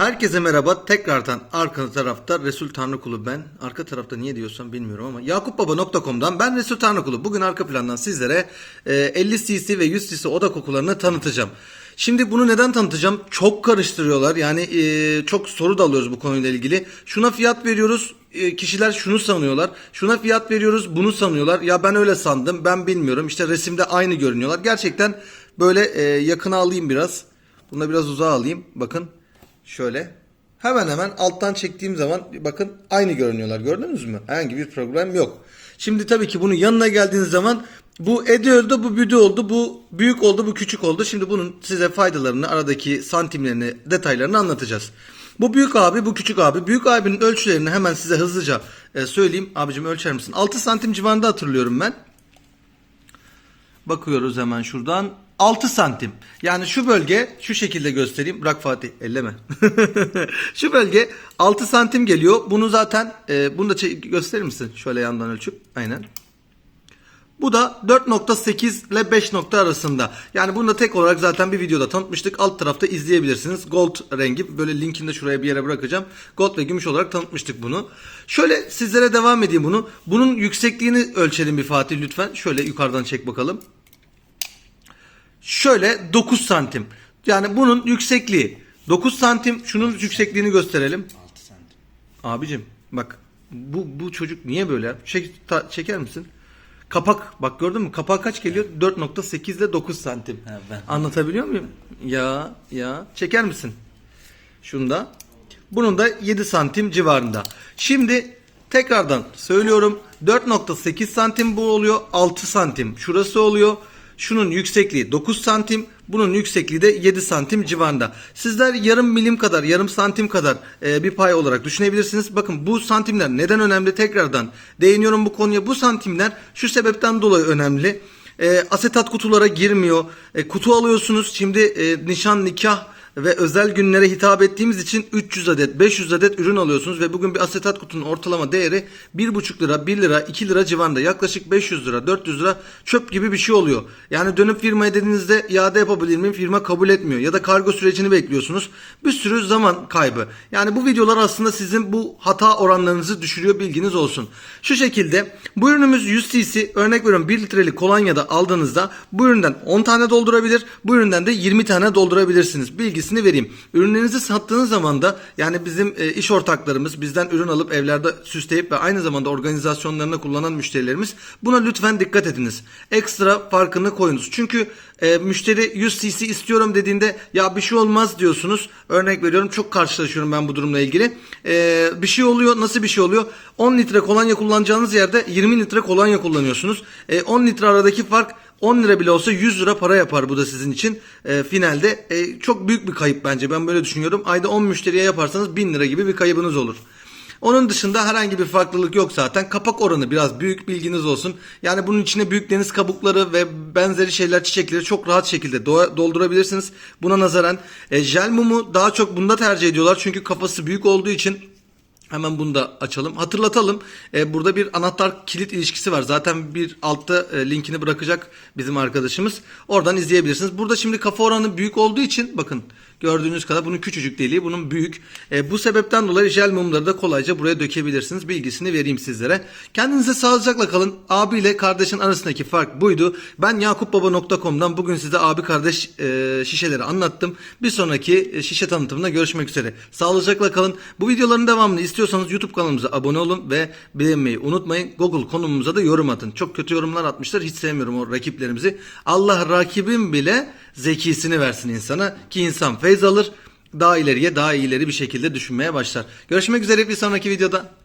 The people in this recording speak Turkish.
Herkese merhaba. Tekrardan arka tarafta Resul Tanrıkulu ben. Arka tarafta niye diyorsam bilmiyorum ama yakupbaba.com'dan ben Resul Tanrıkulu. Bugün arka plandan sizlere e, 50 cc ve 100 cc oda kokularını tanıtacağım. Şimdi bunu neden tanıtacağım? Çok karıştırıyorlar. Yani e, çok soru da alıyoruz bu konuyla ilgili. Şuna fiyat veriyoruz. e, kişiler şunu sanıyorlar. Şuna fiyat veriyoruz. Bunu sanıyorlar. Ya ben öyle sandım. Ben bilmiyorum. İşte resimde aynı görünüyorlar. Gerçekten böyle e, yakına alayım biraz. Bunu da biraz uzağa alayım. Bakın. Şöyle. Hemen hemen alttan çektiğim zaman bakın aynı görünüyorlar. Gördünüz mü? Herhangi bir problem yok. Şimdi tabii ki bunun yanına geldiğiniz zaman bu edi öldü, bu büdü oldu, bu büyük oldu, bu küçük oldu. Şimdi bunun size faydalarını, aradaki santimlerini, detaylarını anlatacağız. Bu büyük abi, bu küçük abi. Büyük abinin ölçülerini hemen size hızlıca e, söyleyeyim. Abicim ölçer misin? 6 santim civarında hatırlıyorum ben. Bakıyoruz hemen şuradan. 6 santim. Yani şu bölge şu şekilde göstereyim. Bırak Fatih elleme. şu bölge 6 santim geliyor. Bunu zaten e, bunu da gösterir misin? Şöyle yandan ölçüp. Aynen. Bu da 4.8 ile 5 nokta arasında. Yani bunu da tek olarak zaten bir videoda tanıtmıştık. Alt tarafta izleyebilirsiniz. Gold rengi böyle linkini de şuraya bir yere bırakacağım. Gold ve gümüş olarak tanıtmıştık bunu. Şöyle sizlere devam edeyim bunu. Bunun yüksekliğini ölçelim bir Fatih lütfen. Şöyle yukarıdan çek bakalım. Şöyle 9 santim. Yani bunun yüksekliği 9 santim. Şunun yüksekliğini gösterelim. 6 santim. Abicim bak bu bu çocuk niye böyle? Çek, ta- çeker misin? Kapak bak gördün mü? Kapak kaç geliyor? 4.8 ile 9 santim. Ha, ben- Anlatabiliyor muyum? Ya ya çeker misin? Şunda. Bunun da 7 santim civarında. Şimdi tekrardan söylüyorum. 4.8 santim bu oluyor. 6 santim şurası oluyor. Şunun yüksekliği 9 santim. Bunun yüksekliği de 7 santim civarında. Sizler yarım milim kadar, yarım santim kadar e, bir pay olarak düşünebilirsiniz. Bakın bu santimler neden önemli? Tekrardan değiniyorum bu konuya. Bu santimler şu sebepten dolayı önemli. E, asetat kutulara girmiyor. E, kutu alıyorsunuz. Şimdi e, nişan, nikah ve özel günlere hitap ettiğimiz için 300 adet 500 adet ürün alıyorsunuz ve bugün bir asetat kutunun ortalama değeri 1,5 lira 1 lira 2 lira civarında yaklaşık 500 lira 400 lira çöp gibi bir şey oluyor. Yani dönüp firmaya dediğinizde iade yapabilir miyim firma kabul etmiyor ya da kargo sürecini bekliyorsunuz bir sürü zaman kaybı. Yani bu videolar aslında sizin bu hata oranlarınızı düşürüyor bilginiz olsun. Şu şekilde bu ürünümüz 100 cc örnek veriyorum 1 litrelik kolonyada aldığınızda bu üründen 10 tane doldurabilir bu üründen de 20 tane doldurabilirsiniz. Bilgisini vereyim. Ürünlerinizi sattığınız zaman da yani bizim e, iş ortaklarımız bizden ürün alıp evlerde süsleyip ve aynı zamanda organizasyonlarında kullanan müşterilerimiz buna lütfen dikkat ediniz. Ekstra farkını koyunuz. Çünkü e, müşteri 100 cc istiyorum dediğinde ya bir şey olmaz diyorsunuz. Örnek veriyorum çok karşılaşıyorum ben bu durumla ilgili. E, bir şey oluyor. Nasıl bir şey oluyor? 10 litre kolonya kullanacağınız yerde 20 litre kolonya kullanıyorsunuz. E, 10 litre aradaki fark 10 lira bile olsa 100 lira para yapar bu da sizin için e, finalde. E, çok büyük bir kayıp bence ben böyle düşünüyorum. Ayda 10 müşteriye yaparsanız 1000 lira gibi bir kaybınız olur. Onun dışında herhangi bir farklılık yok zaten. Kapak oranı biraz büyük bilginiz olsun. Yani bunun içine büyük deniz kabukları ve benzeri şeyler çiçekleri çok rahat şekilde do- doldurabilirsiniz. Buna nazaran e, jel mumu daha çok bunda tercih ediyorlar. Çünkü kafası büyük olduğu için Hemen bunu da açalım. Hatırlatalım. Ee, burada bir anahtar kilit ilişkisi var. Zaten bir altta e, linkini bırakacak bizim arkadaşımız. Oradan izleyebilirsiniz. Burada şimdi kafa oranı büyük olduğu için bakın gördüğünüz kadar bunun küçücük deliği bunun büyük. E, bu sebepten dolayı jel mumları da kolayca buraya dökebilirsiniz. Bilgisini vereyim sizlere. Kendinize sağlıcakla kalın. Abiyle kardeşin arasındaki fark buydu. Ben yakupbaba.com'dan bugün size abi kardeş e, şişeleri anlattım. Bir sonraki e, şişe tanıtımında görüşmek üzere. Sağlıcakla kalın. Bu videoların devamını istiyorsanız YouTube kanalımıza abone olun ve beğenmeyi unutmayın. Google konumumuza da yorum atın. Çok kötü yorumlar atmışlar. Hiç sevmiyorum o rakiplerimizi. Allah rakibim bile zekisini versin insana ki insan feyz alır. Daha ileriye daha iyileri bir şekilde düşünmeye başlar. Görüşmek üzere bir sonraki videoda.